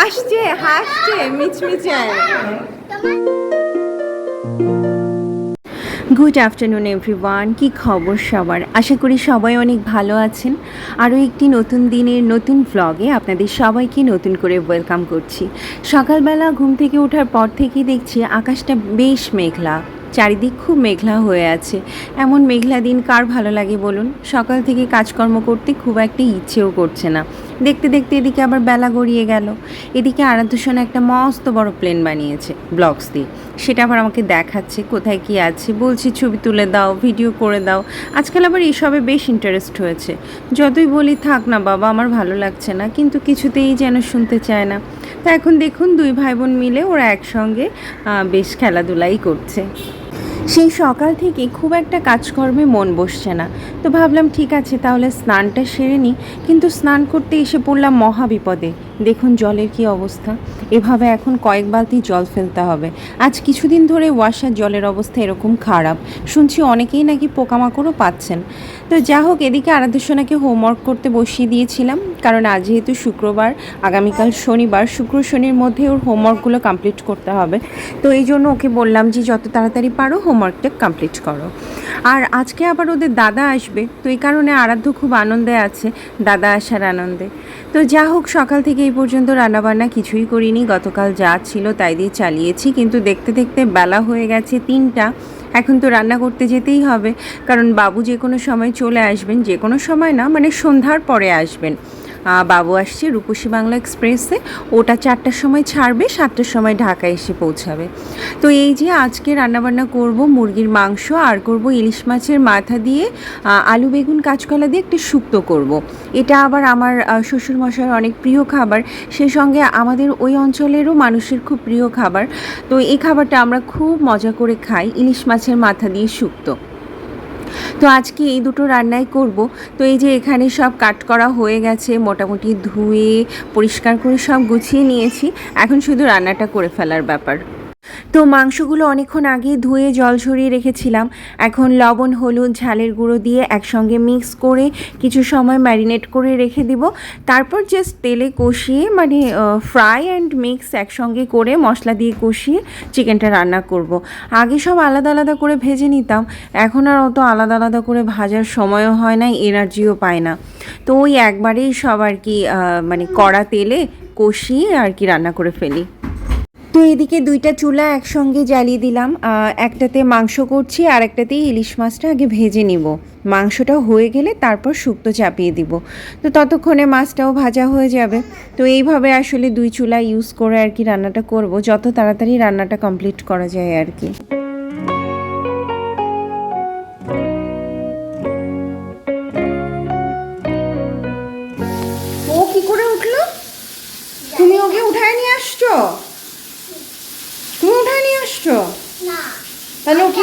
হাসছে হাসছে, মিচমিচে। Good afternoon everyone কি খবর সবার? আশা করি সবাই অনেক ভালো আছেন। আরও একটি নতুন দিনের নতুন ভ্লগে আপনাদের সবাইকে নতুন করে ওয়েলকাম করছি। সকালবেলা ঘুম থেকে ওঠার পর থেকেই দেখছি আকাশটা বেশ মেঘলা। চারিদিক খুব মেঘলা হয়ে আছে। এমন মেঘলা দিন কার ভালো লাগে বলুন? সকাল থেকে কাজকর্ম করতে খুব একটা ইচ্ছেও করছে না। দেখতে দেখতে এদিকে আবার বেলা গড়িয়ে গেল। এদিকে আরাধ্য সোনা একটা মস্ত বড় প্লেন বানিয়েছে ব্লগস দিয়ে। সেটা আবার আমাকে দেখাচ্ছে, কোথায় কি আছে। বলছি, ছবি তুলে দাও, ভিডিও করে দাও। আজকাল আবার এসবে বেশ ইন্টারেস্ট হয়েছে। যতই বলি থাক না বাবা, আমার ভালো লাগছে না, কিন্তু কিছুতেই যেন শুনতে চায় না। তা এখন দেখুন, দুই ভাই বোন মিলে ওরা একসঙ্গে বেশ খেলাধুলাই করছে। সেই সকাল থেকে খুব একটা কাজকর্মে মন বসছে না। তো ভাবলাম, ঠিক আছে, তাহলে স্নানটা সেরে নিই কিন্তু স্নান করতে এসে পড়লাম মহা বিপদে দেখুন জলের কি অবস্থা। এভাবে এখন কয়েক বালতি জল ফেলতে হবে। আজ কিছুদিন ধরে ওয়াশার জলের অবস্থা এরকম খারাপ। শুনছি অনেকেই নাকি পোকামাকড়ও পাচ্ছেন। তো যা হোক, এদিকে আরাধ্যসোনাকে হোমওয়ার্ক করতে বসিয়ে দিয়েছিলাম। কারণ আজ যেহেতু শুক্রবার, আগামীকাল শনিবার, শুক্র শনির মধ্যে ওর হোমওয়ার্কগুলো কমপ্লিট করতে হবে। তো এই জন্য ওকে বললাম যে, যত তাড়াতাড়ি পারো হোমওয়ার্কটা কমপ্লিট করো। আর আজকে আবার ওদের দাদা আসবে। তো এই কারণে আরাধ্য খুব আনন্দে আছে, দাদা আসার আনন্দে। তো যা হোক, সকাল থেকে এই পর্যন্ত রান্নাবান্না কিছুই করিনি। গতকাল যা ছিল তাই দিয়ে চালিয়েছি। কিন্তু দেখতে দেখতে বেলা হয়ে গেছে তিনটা। এখন তো রান্না করতে যেতেই হবে। কারণ বাবু যে কোনো সময় চলে আসবেন, যে কোনো সময় না মানে সন্ধ্যার পরে আসবেন। বাবু আসছে রূপসী বাংলা এক্সপ্রেসে। ওটা চারটার সময় ছাড়বে, সাতটার সময় ঢাকা এসে পৌঁছাবে। তো এই যে আজকে রান্নাবান্না করব মুরগির মাংস, আর করব ইলিশ মাছের মাথা দিয়ে আলু বেগুন কাঁচকলা দিয়ে একটু শুক্তো করব। এটা আবার আমার শ্বশুরমশাইয়ের অনেক প্রিয় খাবার। সেই সঙ্গে আমাদের ওই অঞ্চলেরও মানুষের খুব প্রিয় খাবার। তো এই খাবারটা আমরা খুব মজা করে খাই ইলিশ মাছের মাথা দিয়ে শুক্তো। তো আজকে এই দুটো রান্নাই করব। তো এই যে এখানে সব কাট করা হয়ে গেছে, মোটামুটি ধুয়ে, পরিষ্কার করে সব গুছিয়ে নিয়েছি। এখন শুধু রান্নাটা করে ফেলার ব্যাপার। তো মাংসগুলো অনেকক্ষণ আগে ধুয়ে জল ঝরিয়ে রেখেছিলাম। এখন লবণ, হলুদ, ঝালের গুঁড়ো দিয়ে একসঙ্গে মিক্স করে কিছু সময় ম্যারিনেট করে রেখে দিব। তারপর জাস্ট তেলে কষিয়ে মানে ফ্রাই অ্যান্ড মিক্স একসঙ্গে করে মশলা দিয়ে কষিয়ে চিকেনটা রান্না করব। আগে সব আলাদা আলাদা করে ভেজে নিতাম। এখন আর অত আলাদা আলাদা করে ভাজার সময়ও হয় না, এনার্জিও পায় না। তো ওই একবারেই সব আর কি মানে কড়া তেলে কষিয়ে আর কি রান্না করে ফেলি। তো এদিকে দুইটা চুলা একসঙ্গে জ্বালিয়ে দিলাম। একটাতে মাংস করছি আর একটাতেই ইলিশ মাছটা আগে ভেজে নিব। মাংসটা হয়ে গেলে তারপর শুক্তো চাপিয়ে দিব। তো ততক্ষণে মাছটাও ভাজা হয়ে যাবে। তো এইভাবে আসলে দুই চুলা ইউজ করে আর কি রান্নাটা করব, যত তাড়াতাড়ি রান্নাটা কমপ্লিট করা যায় আর কি।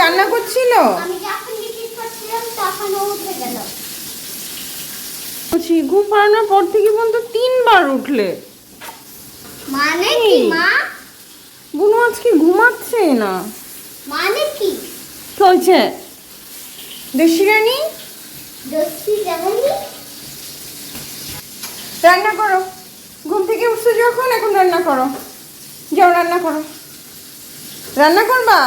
কান্না করছিল? বলছি ঘুম পাড়ানোর পর থেকে পর্যন্ত তিনবার উঠলে। মানে কি? মা? বুনু আজকে ঘুমাচ্ছে না। মানে কি? হয়েছে দেশি রানী? রান্না করো। ঘুম থেকে উঠছো যখন এখন রান্না করো। যাও রান্না করো। রান্না করবা?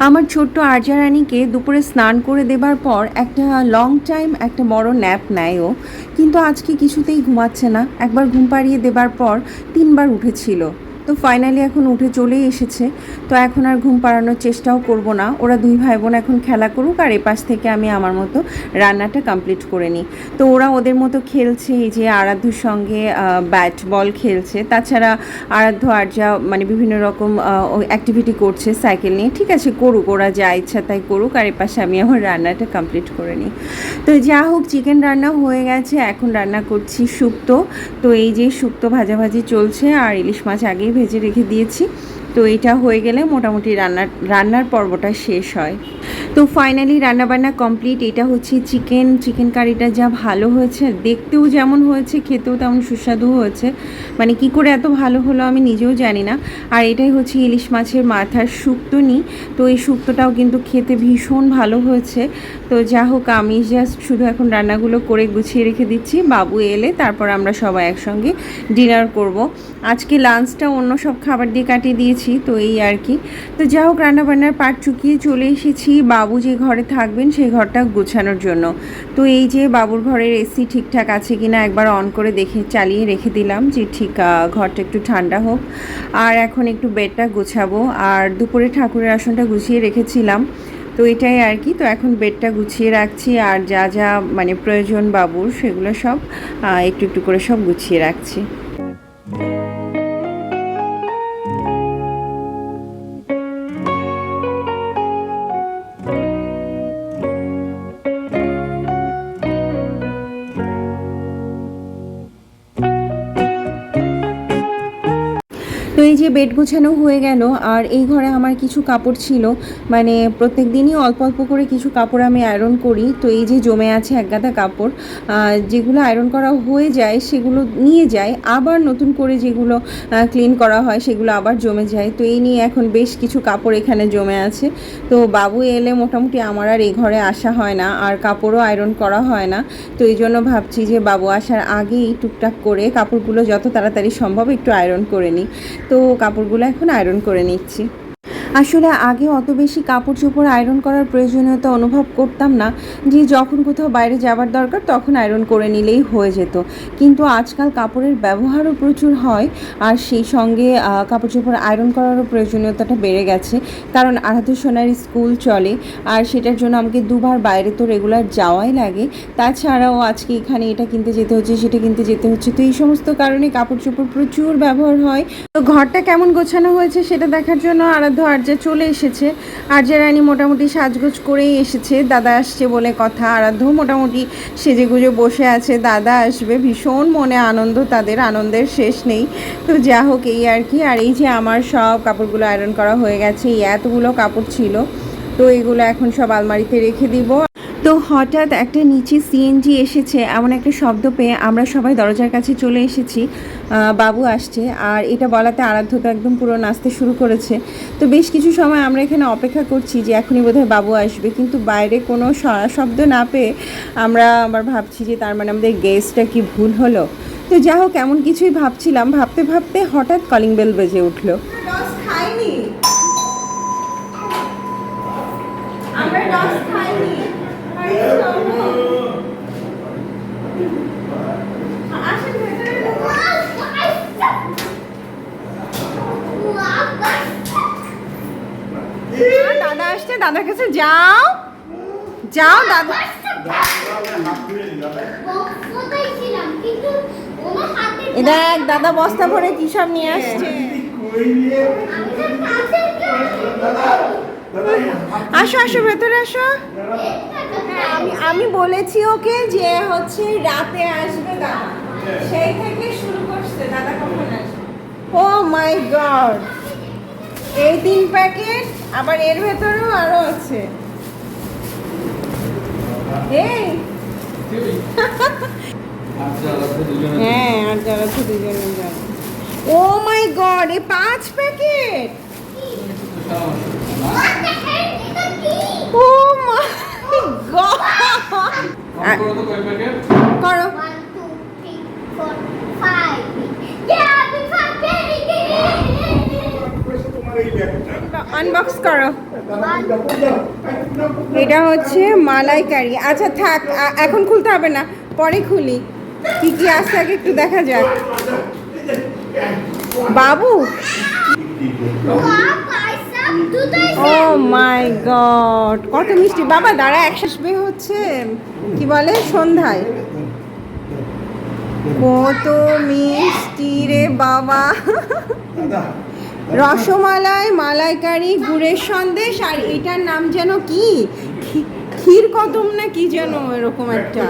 আমার ছোট্ট আর্যা রানীকে দুপুরে স্নান করে দেবার পর একটা লং টাইম একটা বড় ন্যাপ নেয় ও। কিন্তু আজকে কিছুতেই ঘুমাচ্ছে না। একবার ঘুম পাড়িয়ে দেবার পর তিনবার উঠেছিল। তো ফাইনালি এখন উঠে চলেই এসেছে। তো এখন আর ঘুম পাড়ানোর চেষ্টাও করব না। ওরা দুই ভাই বোন এখন খেলা করুক আর এপাশ থেকে আমি আমার মতো রান্নাটা কমপ্লিট করে নিই। তো ওরা ওদের মতো খেলছে, এই যে আরাধ্যর সঙ্গে ব্যাট বল খেলছে। তাছাড়া আরাধ্য, আর্যা মানে বিভিন্ন রকম অ্যাক্টিভিটি করছে সাইকেল নিয়ে। ঠিক আছে, করুক, ওরা যা ইচ্ছা তাই করুক আর এপাশে আমি আমার রান্নাটা কমপ্লিট করে নিই। তো যা হোক চিকেন রান্না হয়ে গেছে। এখন রান্না করছি শুক্তো। তো এই যে শুক্তো ভাজাভাজি চলছে আর ইলিশ মাছ আগেই ভেজে রেখে দিয়েছি। তো এটা হয়ে গেলে মোটামুটি রান্নার রান্নার পর্বটা শেষ হয়। তো ফাইনালি রান্নাবান্না কমপ্লিট এটা হচ্ছে চিকেন চিকেন কারিটা যা ভালো হয়েছে, দেখতেও যেমন হয়েছে, খেতেও তেমন সুস্বাদু হয়েছে। মানে কি করে এত ভালো হলো আমি নিজেও জানি না। আর এটাই হচ্ছে ইলিশ মাছের মাথার শুক্তো নিই তো এই শুক্তোটাও কিন্তু খেতে ভীষণ ভালো হয়েছে। তো যা হোক, আমি জাস্ট শুধু এখন রান্নাগুলো করে গুছিয়ে রেখে দিচ্ছি। বাবু এলে তারপর আমরা সবাই একসঙ্গে ডিনার করব। আজকে লাঞ্চটা অন্য সব খাবার দিয়ে কাটিয়ে দিয়েছি, তো এই আর কি। তো যা হোক, রান্নাবান্নার পাট চুকিয়ে চলে এসেছি। বাবু যে ঘরে থাকবেন, সেই ঘরটা গোছানোর জন্য। তো এই যে বাবুর ঘরের এসি ঠিকঠাক আছে কিনা একবার অন করে দেখে, চালিয়ে রেখে দিলাম যে ঠিক ঘরটা একটু ঠান্ডা হোক। আর এখন একটু বেডটা গোছাবো। আর দুপুরে ঠাকুরের আসনটা গুছিয়ে রেখেছিলাম। তো এটাই আর কি। তো এখন বেডটা গুছিয়ে রাখছি আর যা যা মানে প্রয়োজন বাবুর সেগুলো সব একটু একটু করে সব গুছিয়ে রাখছি। যে বেড গুছানো হয়ে গেল। আর এই ঘরে আমার কিছু কাপড় ছিল। মানে প্রত্যেক দিনই অল্প অল্প করে কিছু কাপড় আমি আয়রন করি। তো এই যে জমে আছে এক গাদা কাপড় যেগুলো আয়রন করা হয়ে যায় সেগুলো নিয়ে যায় আবার নতুন করে যেগুলো ক্লিন করা হয় সেগুলো আবার জমে যায়। তো এই নিয়ে এখন বেশ কিছু কাপড় এখানে জমে আছে। তো বাবু এলে মোটামুটি আমার আর এই ঘরে আসা হয় না। আর কাপড়ও আয়রন করা হয় না। তো এই জন্য ভাবছি যে বাবু আসার আগেই টুকটাক করে কাপড়গুলো যত তাড়াতাড়ি সম্ভব একটু আয়রন করে নিই। তো কাপড়গুলো এখন আয়রন করে নিচ্ছি। আসলে আগে অত বেশি কাপড় চোপড় আয়রন করার প্রয়োজনীয়তা অনুভব করতাম না। যে যখন কোথাও বাইরে যাবার দরকার, তখন আয়রন করে নিলেই হয়ে যেত। কিন্তু আজকাল কাপড়ের ব্যবহারও প্রচুর হয় আর সেই সঙ্গে কাপড় চোপড় আয়রন করারও প্রয়োজনীয়তাটা বেড়ে গেছে। কারণ আরাধ্য সোনার স্কুল চলে আর সেটার জন্য আমাকে দুবার বাইরে তো রেগুলার যাওয়াই লাগে। তাছাড়াও আজকে এখানে এটা কিনতে যেতে হচ্ছে, সেটা কিনতে যেতে হচ্ছে। তো এই সমস্ত কারণে কাপড় চোপড় প্রচুর ব্যবহার হয়। তো ঘরটা কেমন গোছানো হয়েছে সেটা দেখার জন্য আরাধ্য আর্যা চলে এসেছে। আর্যা রানী মোটামুটি সাজগোজ করেই এসেছে। দাদা আসছে বলে কথা। আরাধ্য মোটামুটি সেজেগুজে বসে আছে। দাদা আসবে। ভীষণ মনে আনন্দ। তাদের আনন্দের শেষ নেই। তো যা হোক এই আর কি। আর এই যে আমার সব কাপড়গুলো আয়রন করা হয়ে গেছে। এই এতগুলো কাপড় ছিল। তো এগুলো এখন সব আলমারিতে রেখে দিব। তো হঠাৎ একটা নিচে সিএনজি এসেছে, এমন একটা শব্দ পেয়ে আমরা সবাই দরজার কাছে চলে এসেছি। বাবু আসছে, আর এটা বলাতে আরাধ্য তো একদম পুরো নাচতে শুরু করেছে। তো বেশ কিছু সময় আমরা এখানে অপেক্ষা করছি যে এখনই বোধহয় বাবু আসবে, কিন্তু বাইরে কোনো শব্দ না পেয়ে আমরা আবার ভাবছি যে তার মানে আমাদের গেস্টটা কি ভুল হলো। তো যা হোক, এমন কিছুই ভাবছিলাম, ভাবতে ভাবতে হঠাৎ কলিং বেল বেজে উঠল। আমরা খাইনি দাদা আসছে দাদার কাছে যাও যাও দাদা দেখ দাদা বস্তা ভরে কি সব নিয়ে আসছে? আসো আসো ভেতরে আসো। হ্যাঁ, আমি আমি বলেছি ওকে যে হচ্ছে রাতে আসবে দাদা। সেই থেকে শুরু করছে দাদা কখন আসবে? Oh my god. এই তিন প্যাকেট আবার এর ভেতরেও আরও আছে। এই। হ্যাঁ আর যারা তো দুজনে যাবে ও মাই গড এই পাঁচ প্যাকেট? ও করো. আনবক্স করো। এটা হচ্ছে মালাইকারি। আচ্ছা থাক এখন খুলতে হবে না, পরে খুলি। কি কি আছে আগে একটু দেখা যাক। বাবু? ও মাই গড কত মিষ্টি। বাবা, দাঁড়া, একসাথে হচ্ছে, কি বলে, সন্ধ্যায়। কত মিষ্টি রে বাবা। রসমালাই, মালাইকারি, গুড়ের সন্দেশ, আর এটার নাম যেন কি? ক্ষীর কদম না কি যেন এরকম একটা?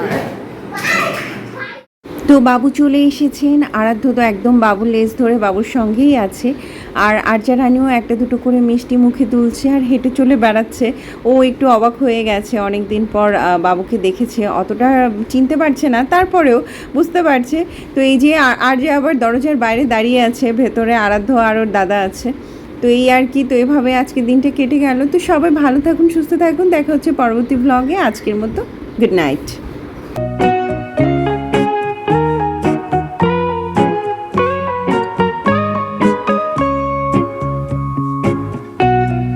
তো বাবু চলে এসেছেন। আরাধ্য তো একদম বাবুর লেজ ধরে বাবুর সঙ্গেই আছে। আর আর্যা রানীও একটা দুটো করে মিষ্টি মুখে তুলছে আর হেঁটে চলে বেড়াচ্ছে। ও একটু অবাক হয়ে গেছে অনেক দিন পর বাবুকে দেখেছে। অতটা চিনতে পারছে না, তারপরেও বুঝতে পারছে। তো এই যে আর্যা আবার দরজার বাইরে দাঁড়িয়ে আছে, ভেতরে আরাধ্য আর ওর দাদা আছে। তো এই আর কি, তো এভাবে আজকে দিনটা কেটে গেল। তো সবাই ভালো থাকুন, সুস্থ থাকুন। দেখা হচ্ছে পরবর্তী ব্লগে আজকের মতো গুড নাইট